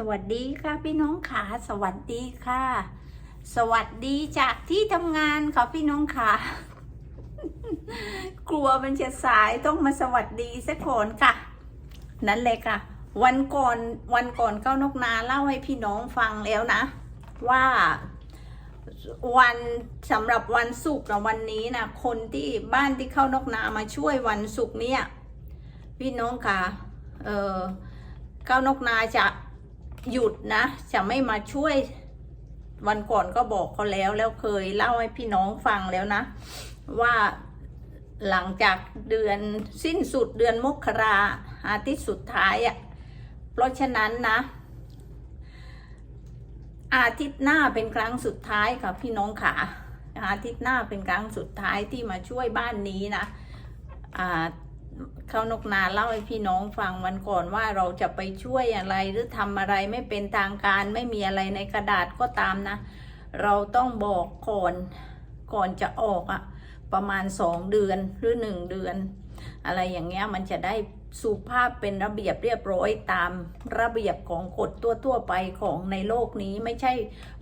สวัสดีค่ะพี่น้องขาสวัสดีค่ะ สวัสดีจากที่ทำงานค่ะพี่น้องขากลัวมันจะสายต้องมาสวัสดีสักคนค่ะ นั่นเลยค่ะ วันก่อนวันก่อนเก้านกนาเล่าให้พี่น้องฟังแล้วนะ ว่าวันสำหรับวันศุกร์นะวันนี้นะคนที่บ้านที่เข้านกนามาช่วยวันศุกร์เนี่ยพี่น้องค่ะเออเก้านกนาจะ หยุดนะ จะไม่มาช่วย วันก่อนก็บอกเขาแล้วแล้วเคยเล่าให้พี่น้องฟังแล้วนะ ว่าหลังจากเดือนสิ้นสุดเดือนมกราอาทิตย์สุดท้ายอะ่ะเพราะฉะนั้นนะ อาทิตย์หน้าเป็นครั้งสุดท้ายค่ะพี่น้องค่ะอาทิตย์หน้าเป็นครั้งสุดท้ายที่มาช่วยบ้านนี้นะอ่า เขานกนาเล่าให้พี่น้องฟังวันก่อนว่าเราจะไปช่วยอะไรหรือทำอะไรไม่เป็นทางการไม่มีอะไรในกระดาษก็ตามนะ เราต้องบอกก่อนก่อนจะออกอะประมาณสองเดือนหรือหนึ่งเดือน อะไรอย่างเงี้ยมันจะได้สุภาพเป็นระเบียบเรียบร้อยตามระเบียบของกฎตัวทั่วๆไปของในโลกนี้ไม่ใช่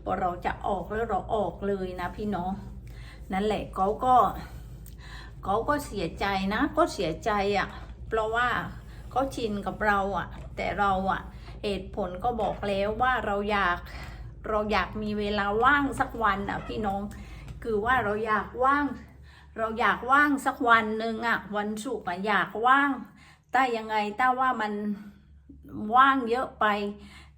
พอเราจะออกแล้วเราออกเลยนะพี่น้องนั่นแหละเขาก็ เขาก็เสียใจนะ ก็เสียใจอะ่ะ เพราะว่าเขาชินกับเราอะ่ะ แต่เราอะ่ะ เหตุผลก็บอกแล้วว่าเราอยากเราอยากมีเวลาว่างสักวันอะพี่น้อง คือว่าเราอยากว่าง เราอยากว่างสักวันหนึ่งอะวันศุกร์อะอยากว่างแต่ยังไงแต่ว่ามันว่างเยอะไป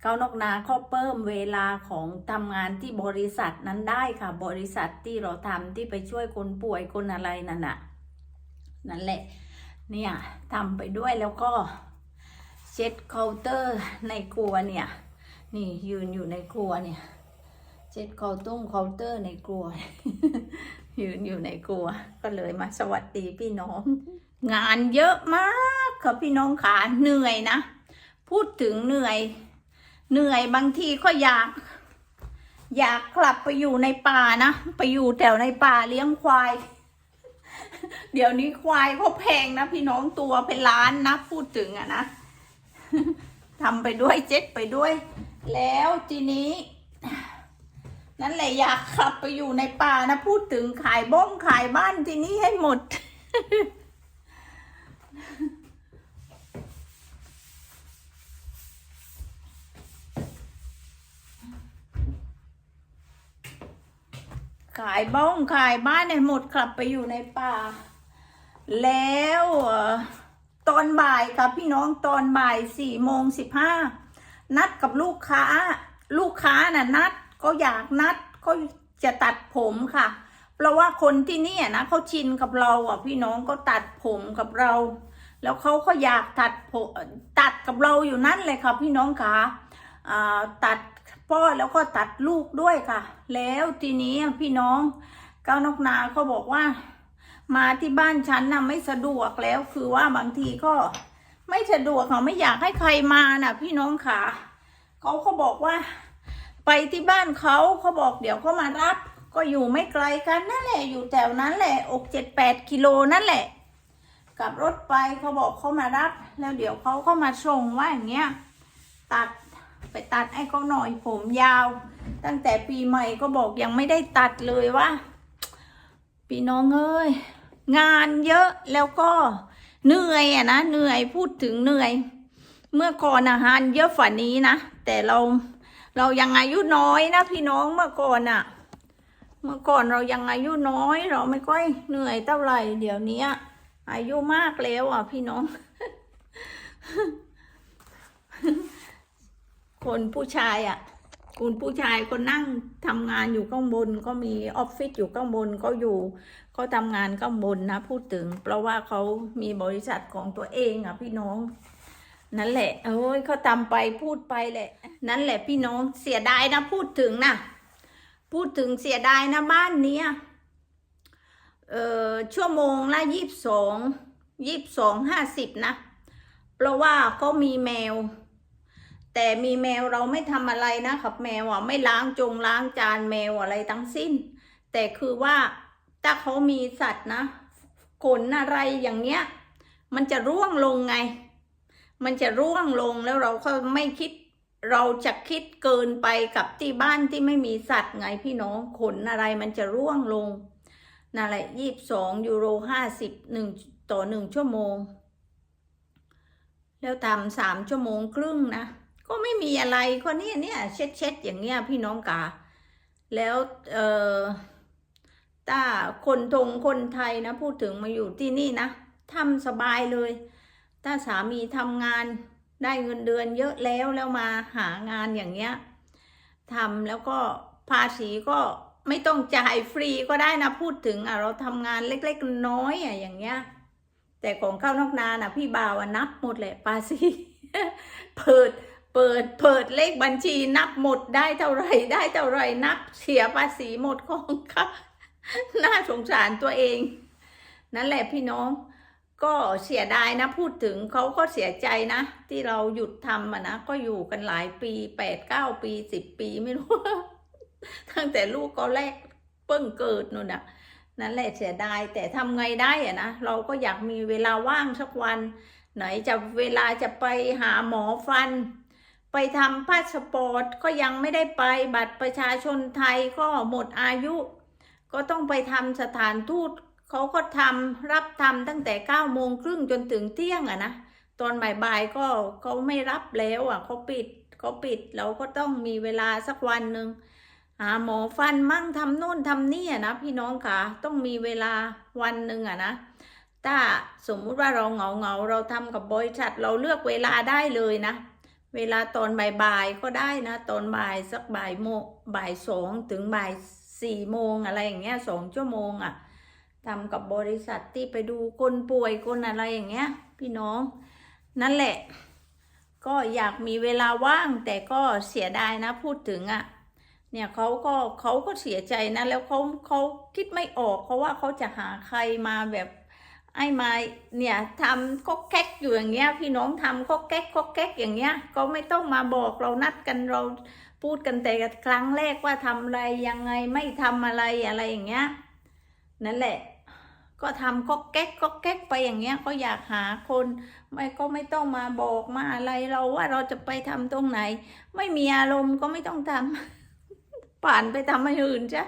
เขานกนาเขาเพิ่มเวลาของทำงานที่บริษัทนั้นได้ค่ะ บริษัทที่เราทำที่ไปช่วยคนป่วยคนอะไรนั่นน่ะ นั่นแหละ เนี่ยทำไปด้วยแล้วก็เช็ดเคาน์เตอร์ในครัวเนี่ย นี่ยืนอยู่ในครัวเนี่ย เช็ดเคาน์ตุ้งเคาน์เตอร์ในครัว ยืนอยู่ในครัว ก็เลยมาสวัสดีพี่น้อง งานเยอะมากค่ะพี่น้องขาเหนื่อยนะ พูดถึงเหนื่อย เหนื่อยบางทีก็อยากอยากกลับไปอยู่ในป่านะ ไปอยู่แถวในป่าเลี้ยงควาย เดี๋ยวนี้ควายเขาแพงนะพี่น้องตัวเป็นล้านนะพูดถึงอะนะทำไปด้วยเจ็ดไปด้วย แล้วทีนี้ นั่นแหละอยากกลับไปอยู่ในป่านะพูดถึงขายบ้องขายบ้านทีนี้ให้หมด ขายบ้องขายบ้านให้หมดกลับไปอยู่ในป่า แล้วตอนบ่ายครับพี่น้องตอนบ่ายสี่โมงสิบห้านัดกับลูกค้า ลูกค้าน่ะนัดก็อยากนัดก็จะตัดผมค่ะ เพราะว่าคนที่นี่นะเขาชินกับเราอะพี่น้องก็ตัดผมกับเรา แล้วเขาก็อยากตัดผมตัดกับเราอยู่นั่นเลยค่ะพี่น้องค่ะตัด พ่อแล้วก็ตัดลูกด้วยค่ะ แล้วทีนี้พี่น้องก้าวนกนาเขาบอกว่า มาที่บ้านฉันน่ะไม่สะดวกแล้วคือว่าบางทีก็ไม่สะดวกเขาไม่อยากให้ใครมาน่ะ พี่น้องค่ะเขาเขาบอกว่า ไปที่บ้านเขาเขาบอกเดี๋ยวเขามารับ ก็อยู่ไม่ไกลกันนั่นแหละอยู่แถวนั้นแหละอกเจ็ดแปดกิโลนั่นแหละกับรถไปเขาบอกเขามารับ แล้วเดี๋ยวเขาก็มาส่งว่าอย่างเงี้ยตัด ตัดให้เขาหน่อยผมยาว ตั้งแต่ปีใหม่ก็บอกยังไม่ได้ตัดเลยว่าพี่น้องเอ้ยงานเยอะแล้วก็เหนื่อยอะนะเหนื่อยพูดถึงเหนื่อย เมื่อก่อนอาหารเยอะฝันนี้นะแต่เราเรายังอายุน้อยนะพี่น้องเมื่อก่อนอะเมื่อก่อนเรายังอายุน้อย เราไม่ค่อยเหนื่อยเท่าไหร่เดี๋ยวนี้อายุมากแล้วอะพี่น้อง คนผู้ชายอะคุณผู้ชายก็นั่งทำงานอยู่ข้างบนก็มีออฟฟิศอยู่ข้างบนก็อยู่ก็ทำงานข้างบนนะพูดถึง เพราะว่าเขามีบริษัทของตัวเองอะพี่น้อง นั่นแหละโอ้ยเขาทำไปพูดไปแหละ นั่นแหละพี่น้องเสียดายนะพูดถึงนะพูดถึงเสียดายนะบ้านเนี้ยเอ่อชั่วโมงละยี่สิบสองยี่สิบสองห้าสิบนะ เพราะว่าเขามีแมว แต่มีแมวเราไม่ทำอะไรนะครับแมวอะไม่ล้างจงล้างจานแมวอะไรทั้งสิ้น แต่คือว่าถ้าเขามีสัตว์นะขนอะไรอย่างเงี้ย มันจะร่วงลงไง มันจะร่วงลงแล้วเราก็ไม่คิด เราจะคิดเกินไปกับที่บ้านที่ไม่มีสัตว์ไงพี่น้องขนอะไรมันจะร่วงลงนั่นแหละยี่สิบสองยูโรห้าสิบหนึ่งต่อหนึ่งชั่วโมง แล้วทำสามชั่วโมงครึ่งนะ ก็ไม่มีอะไรก็เนี่ยเนี่ยเช็ดเช็ดๆอย่างเงี้ยพี่น้องกาแล้วเออถ้าคนทงคนไทยนะ พูดถึงมาอยู่ที่นี่นะทำสบายเลย ถ้าสามีทำงานได้เงินเดือนเยอะแล้วแล้วมาหางานอย่างเงี้ยทำแล้วก็ภาษีก็ไม่ต้องจ่ายฟรีก็ได้นะพูดถึงอะเราทำงานเล็กๆน้อยอะอย่างเงี้ย แต่ของเข้านอกนาน่ะ พี่บ่าวนับหมดแหละภาษีเปิด เปิดเปิดเลขบัญชีนับหมดได้เท่าไรได้เท่าไรนับเสียภาษีหมดของค่ะน่าสงสารตัวเอง นั่นแหละพี่น้อง ก็เสียดายนะพูดถึงเขาก็เสียใจนะ ที่เราหยุดทำอะนะ ก็อยู่กันหลายปีแปดเก้าปีสิบปีไม่รู้ตั้งแต่ลูกก็แรกเพิ่งเกิดนู่นน่ะนั่นแหละเสียดายแต่ทำไงได้อะนะเราก็อยากมีเวลาว่างสักวัน ไหนจะเวลาจะไปหาหมอฟัน ไปทำพาสปอร์ตก็ยังไม่ได้ไปบัตรประชาชนไทยก็หมดอายุ ก็ต้องไปทำสถานทูตเขาก็ทำรับทำตั้งแต่เก้าโมงครึ่งจนถึงเที่ยงอะนะตอนบ่ายๆก็เขาไม่รับแล้วอะเขาปิดเขาปิดเราก็ต้องมีเวลาสักวันหนึ่งหาหมอฟันมั่งทำโน่นทำนี่อะนะพี่น้องค่ะต้องมีเวลาวันหนึ่งอะนะถ้าสมมุติว่าเราเหงาเงาเราทำกับบริษัทเราเลือกเวลาได้เลยนะ เวลาตอนบ่ายๆก็ได้นะ ตอนบ่ายสักบ่ายโมงบ่ายสองถึงบ่ายสี่โมงอะไรอย่างเงี้ยสองชั่วโมงอะทำกับบริษัทที่ไปดูคนป่วยคนอะไรอย่างเงี้ย พี่น้อง นั่นแหละ ก็อยากมีเวลาว่างแต่ก็เสียดายนะพูดถึงอะเนี่ยเขาก็เขาก็เสียใจนะ แล้วเขาเขาคิดไม่ออกเพราะว่าเขาจะหาใครมาแบบ ไอ้มาเนี่ยทำก็แก๊กอยู่อย่างเงี้ย พี่น้องทำก็แก๊กก็แก๊กอย่างเงี้ย ก็ไม่ต้องมาบอกเรานัดกันเราพูดกันแต่ครั้งแรกว่าทำอะไรยังไงไม่ทำอะไรอะไรอย่างเงี้ยนั่นแหละ ก็ทำก็แก๊กก็แก๊กไปอย่างเงี้ยก็อยากหาคนไม่ก็ไม่ต้องมาบอกมาอะไรเราว่าเราจะไปทำตรงไหน ไม่มีอารมณ์ก็ไม่ต้องทำผ่านไปทำให้อื่นจ้ะ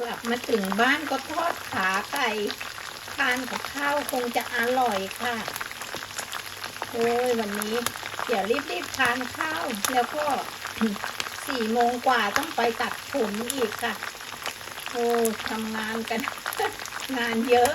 กลับมาถึงบ้านก็ทอดขาไก่ทานกับข้าวคงจะอร่อยค่ะ โอ้ยวันนี้เดี๋ยวรีบๆทานข้าว แล้วก็สี่โมงกว่าต้องไปตัดผมอีกค่ะ โอ้ทำงานกัน งานเยอะ